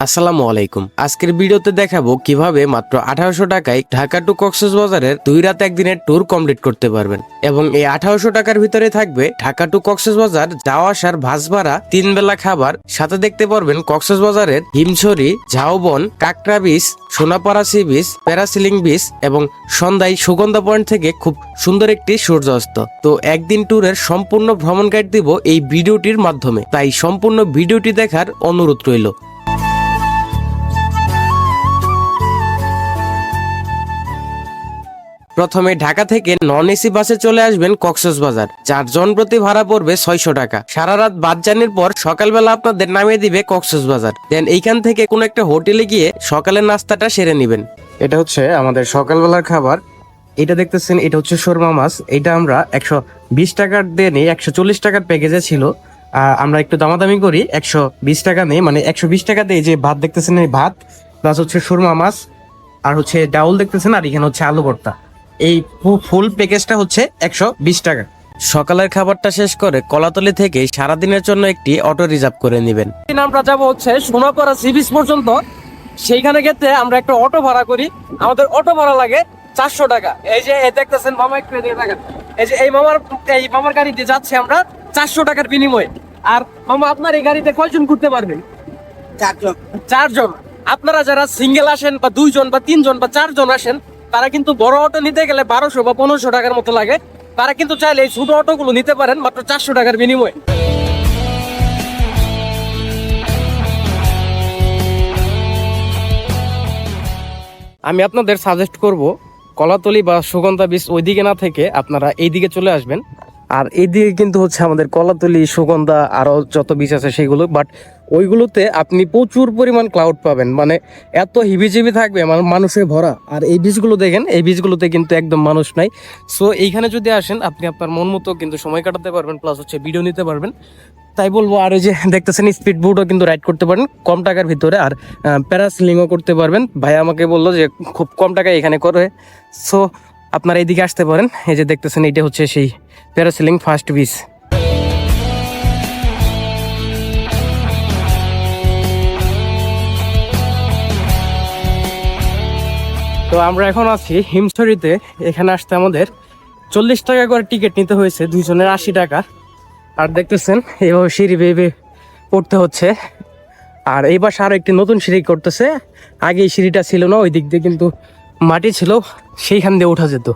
আসসালামু আলাইকুম। আজকের ভিডিওতে দেখাবো কীভাবে মাত্র আঠারোশো টাকায় ঢাকা টু কক্সবাজারের দুই রাত একদিনের ট্যুর কমপ্লিট করতে পারবেন এবং এই আঠারোশো টাকার ভিতরে থাকবে ঢাকা টু কক্সবাজার যাওয়া আসার ভাস ভাড়া তিন বেলা খাবার, সাথে দেখতে পারবেন কক্সবাজারের Himchhari, Jhaubon, Kakra beach, Sonapara sea beach, parasailing beach এবং সন্ধ্যায় সুগন্ধা পয়েন্ট থেকে খুব সুন্দর একটি সূর্যাস্ত। তো একদিন ট্যুরের সম্পূর্ণ ভ্রমণ গাইড দিব এই ভিডিওটির মাধ্যমে। তাই সম্পূর্ণ ভিডিওটি দেখার অনুরোধ রইল। প্রথমে ঢাকা থেকে নন এসি বাসে চলে আসবেন কক্সবাজার। চারজন প্রতি ভাড়া পড়বে ছয়শো টাকা। সারা রাত বাদ জানির পর সকালবেলা আপনাদের নামিয়ে দিবে কক্সবাজার। দেন এইখান থেকে কোনো একটা হোটেলে গিয়ে সকালের নাস্তাটা সেরে নেবেন। এটা হচ্ছে আমাদের সকালবেলার খাবার। এটা দেখতেছেন, এটা হচ্ছে শর্মা মাছ। এটা আমরা একশো বিশ টাকার দিয়ে নিই, একশো চল্লিশ টাকার প্যাকেজে ছিল। আমরা একটু দামাদামি করি, একশো বিশ টাকা নেই মানে একশো বিশ টাকা দিয়ে যে ভাত দেখতেছেন, এই ভাত প্লাস হচ্ছে সুরমা মাছ, আর হচ্ছে ডাউল দেখতেছেন, আর এখানে হচ্ছে আলু ভর্তা। এই ফুল প্যাকেজটা হচ্ছে একশো বিশ টাকা। সকালের খাবারটা শেষ করে কলাতলি থেকে সারাদিনের জন্য একটি অটো রিজার্ভ করে নেবেন। আমরা যাব হচ্ছে সোনাপাড়া সি বিচ পর্যন্ত। সেইখানে ক্ষেত্রে আমরা একটা অটো ভাড়া করি। আমাদের অটো ভাড়া লাগে চারশো টাকা। এই যে এই দেখতেছেন মামা একটু এদিকে দেখেন এই যে এই মামার এই মামার গাড়িতে যাচ্ছে আমরা চারশো টাকার বিনিময়ে। আর মামা আপনার এই গাড়িতে কয়জন ঘুরতে পারবেন চারজন। চারজন। আপনারা যারা সিঙ্গেল আসেন বা দুইজন বা তিনজন বা চারজন আসেন তারা কিন্তু বড় অটো নিতে গেলে বারোশো বা পনেরোশো টাকার মতো লাগে। তারা কিন্তু চাইলে এই ছোট অটোগুলো নিতে পারেন মাত্র চারশো টাকার বিনিময়ে। আমি আপনাদের সাজেস্ট করব, কলাতলি বা সুগন্ধা বীজ ওইদিকে না থেকে আপনারা এইদিকে চলে আসবেন। আর এইদিকে কিন্তু হচ্ছে আমাদের কলাতলি, সুগন্ধা আরও যত বিচ আছে সেগুলো বাট ওইগুলোতে আপনি প্রচুর পরিমাণ ক্লাউড পাবেন। মানে এত হিবিজিবি থাকবে মানে মানুষে ভরা। আর এই বীজগুলো দেখেন, এই বীজগুলোতে কিন্তু একদম মানুষ নাই। সো এইখানে যদি আসেন, আপনি আপনার মন মতো কিন্তু সময় কাটাতে পারবেন প্লাস হচ্ছে ভিডিও নিতে পারবেন। তাই বলব, আর এই যে দেখতেছেন স্পিড বোটও কিন্তু রাইড করতে পারেন, কম টাকার ভিতরে। আর প্যারাসিলিংও করতে পারবেন। ভাই আমাকে বলল যে, খুব কম টাকায় এখানে করে। সো আপনারা এইদিকে আসতে পারেন। এই যে দেখতেছেন এটা হচ্ছে সেই প্যারাসিলিং ফার্স্ট বিচ তো আমরা এখন আছি হিমছড়িতে। এখানে আসতে আমাদের চল্লিশ টাকা করে টিকিট নিতে হয়েছে, দুইজনের আশি টাকা। আর দেখতেছেন এইভাবে সিঁড়ি বেয়ে পড়তে হচ্ছে। আর এই পাশে আরও একটি নতুন সিঁড়ি করতেছে। আগে এই সিঁড়িটা ছিল না, ওই দিক দিয়ে কিন্তু মাটি ছিল। সেইখান দিয়ে ওঠা যেত।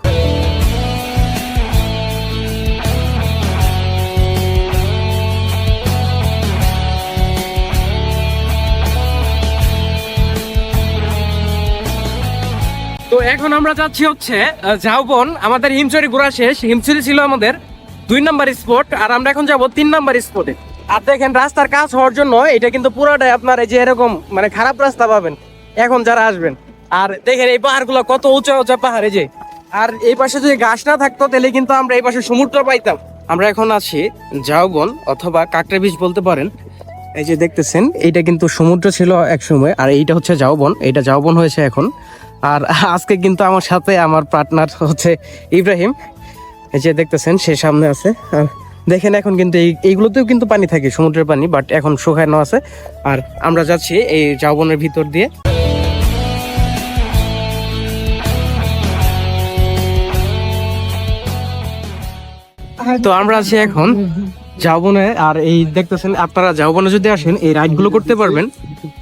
তো এখন আমরা যাচ্ছি হচ্ছে ঝাউবন, আমাদের হিমচুরি ঘোরা শেষ। হিমচুরি ছিল আমাদের দুই নাম্বার স্পট আর আমরা এখন যাব তিন নাম্বার স্পটে আর দেখেন, রাস্তার কাজ হওয়ার জন্য এটা কিন্তু পুরোটাই আপনার এই যে এরকম মানে খারাপ রাস্তা পাবেন। এখন যারা আসবেন আর দেখেন এই পাহাড়গুলো কত উঁচা উঁচা পাহাড়, এই যে। আর এই পাশে যদি গাছ না থাকতো, তাহলে কিন্তু আমরা এই পাশে সমুদ্র পাইতাম। আমরা এখন আছি ঝাউবন অথবা কাকড়া বিচ বলতে পারেন। এই যে দেখতেছেন, এইটা কিন্তু সমুদ্র ছিল এক সময় আর এইটা হচ্ছে ঝাউবন এইটা ঝাউবন হয়েছে এখন। আর আজকে কিন্তু আমার সাথে আমার পার্টনার হচ্ছে ইব্রাহিম। এই যে দেখতেছেন, সে সামনে আছে। আর দেখেন এখন কিন্তু এই, এইগুলোতেও কিন্তু পানি থাকে, সমুদ্রের পানি বাট এখন শুকানো আছে। আর আমরা যাচ্ছি এই ঝাউবনের ভিতর দিয়ে। তো আমরা আছি এখন যাওবনে আর এই দেখতেছেন আপনারা যাওবনে যদি আসেন এই রাইডগুলো করতে পারবেন।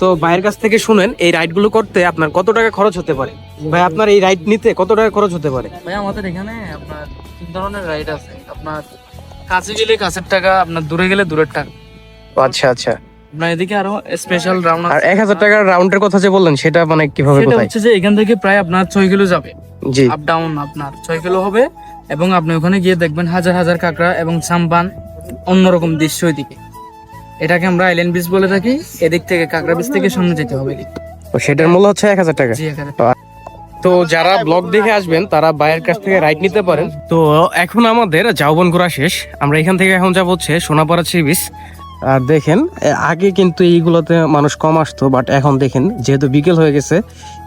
তো ভাইয়ের কাছ থেকে শুনেন এই রাইডগুলো করতে আপনার কত টাকা খরচ হতে পারে? ভাই আপনার এই রাইড নিতে কত টাকা খরচ হতে পারে? ভাই আমাদের এখানে আপনার তিন ধরনের রাইড আছে। আপনার কাছে গেলে কাছের টাকা আপনার দূরে গেলে দূরের টাকা। আচ্ছা আচ্ছা। আপনার এদিকে আরও স্পেশাল রাউন্ড আর এক হাজার টাকার রাউন্ডের কথা যে বললেন সেটা মানে কীভাবে সেটা হচ্ছে যে এখান থেকে প্রায় আপনার ছয় কিলো যাবে। জি। আপ ডাউন আপনার ছয় কিলো হবে। এবং আপনি ওখানে গিয়ে দেখবেন হাজার হাজার কাঁকড়া এবং সাম্পান অন্যরকম দৃশ্য এদিকে এটাকে আমরা আইল্যান্ড বিচ বলে থাকি এদিক থেকে কাঁকড়া বিচ থেকে সামনে যেতে হবে সেটার মূল্য হচ্ছে এক হাজার টাকা? তো যারা ব্লগ দেখে আসবেন তারা বাইরের কাছ থেকে রাইড নিতে পারেন। তো এখন আমাদের যাওবন ঘোরা শেষ। আমরা এখান থেকে এখন যাব হচ্ছে সোনাপাড়া সি বিচ আর দেখেন আগে কিন্তু এইগুলোতে মানুষ কম আসতো বাট এখন দেখেন যেহেতু বিকেল হয়ে গেছে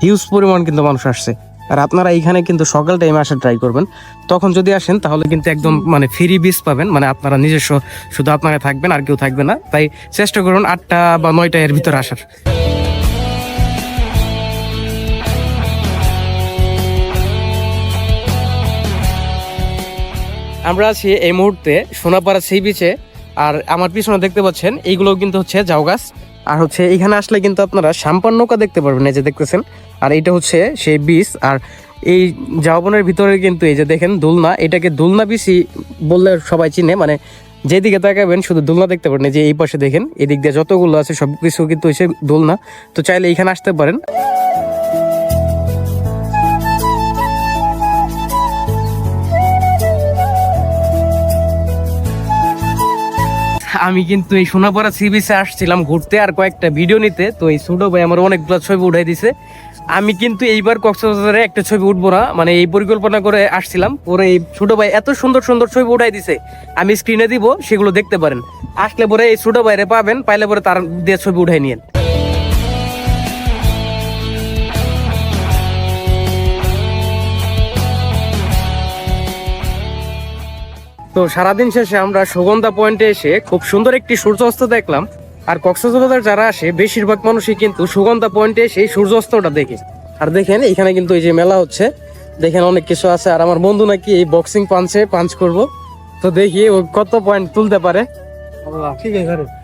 হিউজ পরিমাণ কিন্তু মানুষ আসছে। আর আপনারা এইখানে কিন্তু সকাল টাইমে আসার ট্রাই করবেন। তখন যদি আসেন, তাহলে কিন্তু একদম মানে ফ্রি বীজ পাবেন। মানে আপনারা নিজস্ব শুধু আপনারা থাকবেন, আর কেউ থাকবে না। তাই চেষ্টা করুন আটটা বা নয়টা এর ভিতরে আসার। আমরা আছি এই মুহূর্তে সোনাপাড়া সেই বিচে আর আমার পিছনে দেখতে পাচ্ছেন, এইগুলো কিন্তু হচ্ছে জাউ গাছ। আর হচ্ছে এখানে আসলে কিন্তু আপনারা সাম্পান নৌকা দেখতে পারবেন, এই যে দেখতেছেন। আর এটা হচ্ছে সেই বীজ। আর এই জাউবনের ভিতরে কিন্তু এই যে দেখেন দুলনা, এটাকে দুলনা বিচি বললে সবাই চিনে। মানে যেদিকে তাকাবেন শুধু দোলনা দেখতে পারেন। যে এই পাশে দেখেন, এদিক দিয়ে যতগুলো আছে সব কিছু কিন্তু এসে দোলনা। তো চাইলে এখানে আসতে পারেন। আমি কিন্তু এই সোনাপাড়া সি বিচে আসছিলাম ঘুরতে আর কয়েকটা ভিডিও নিতে। তো এই ছোট ভাই আমার অনেকগুলো ছবি উঠাই দিছে। আমি কিন্তু এইবার কক্সবাজারে একটা ছবি উঠবো না। মানে এই পরিকল্পনা করে আসছিলাম। পরে এই ছোট ভাই এত সুন্দর সুন্দর ছবি উঠাই দিছে। আমি স্ক্রিনে দিব, সেগুলো দেখতে পারেন। আসলে পরে এই ছোট ভাইরে পাবেন, পাইলে পরে তার দিয়ে ছবি উঠাই নিয়েন। তো সারাদিন শেষে আমরা সুগন্ধা পয়েন্টে এসে খুব সুন্দর একটি সূর্যাস্ত দেখলাম। আর কক্সবাজার যারা আসে, বেশিরভাগ মানুষই কিন্তু সুগন্ধা পয়েন্টে সেই সূর্য সূর্যাস্তটা দেখে। আর দেখেন, এখানে কিন্তু এই যে মেলা হচ্ছে, দেখেন অনেক কিছু আছে। আর আমার বন্ধু নাকি এই বক্সিং পাঞ্চে পাঞ্চ করব। তো দেখি ও কত পয়েন্ট তুলতে পারে। ঠিক আছে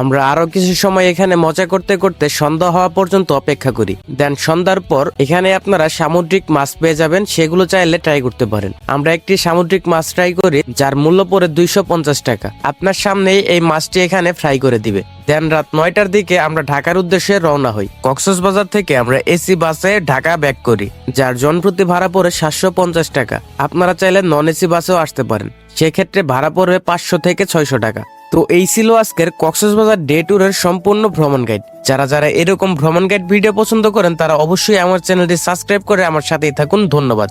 আমরা আরও কিছু সময় এখানে মজা করতে করতে সন্ধ্যা হওয়া পর্যন্ত অপেক্ষা করি। দেন সন্ধ্যার পর এখানে আপনারা সামুদ্রিক মাছ পেয়ে যাবেন, সেগুলো চাইলে ট্রাই করতে পারেন। আমরা একটি সামুদ্রিক মাছ ট্রাই করি, যার মূল্য পড়ে দুইশো টাকা। আপনার সামনেই এই মাছটি এখানে ফ্রাই করে দিবে। দেন রাত নয়টার দিকে আমরা ঢাকার উদ্দেশ্যে রওনা হই। কক্সবাজার থেকে আমরা এসি বাসে ঢাকা ব্যাক করি, যার জনপ্রতি ভাড়া পড়ে সাতশো পঞ্চাশ টাকা। আপনারা চাইলে নন এসি বাসেও আসতে পারেন। সেক্ষেত্রে ভাড়া পড়বে পাঁচশো থেকে ছয়শো টাকা। তো এই ছিল আজকের কক্সবাজার ডে ট্যুরের সম্পূর্ণ ভ্রমণ গাইড যারা যারা এরকম ভ্রমণ গাইড ভিডিও পছন্দ করেন, তারা অবশ্যই আমার চ্যানেলটি সাবস্ক্রাইব করে আমার সাথেই থাকুন। ধন্যবাদ।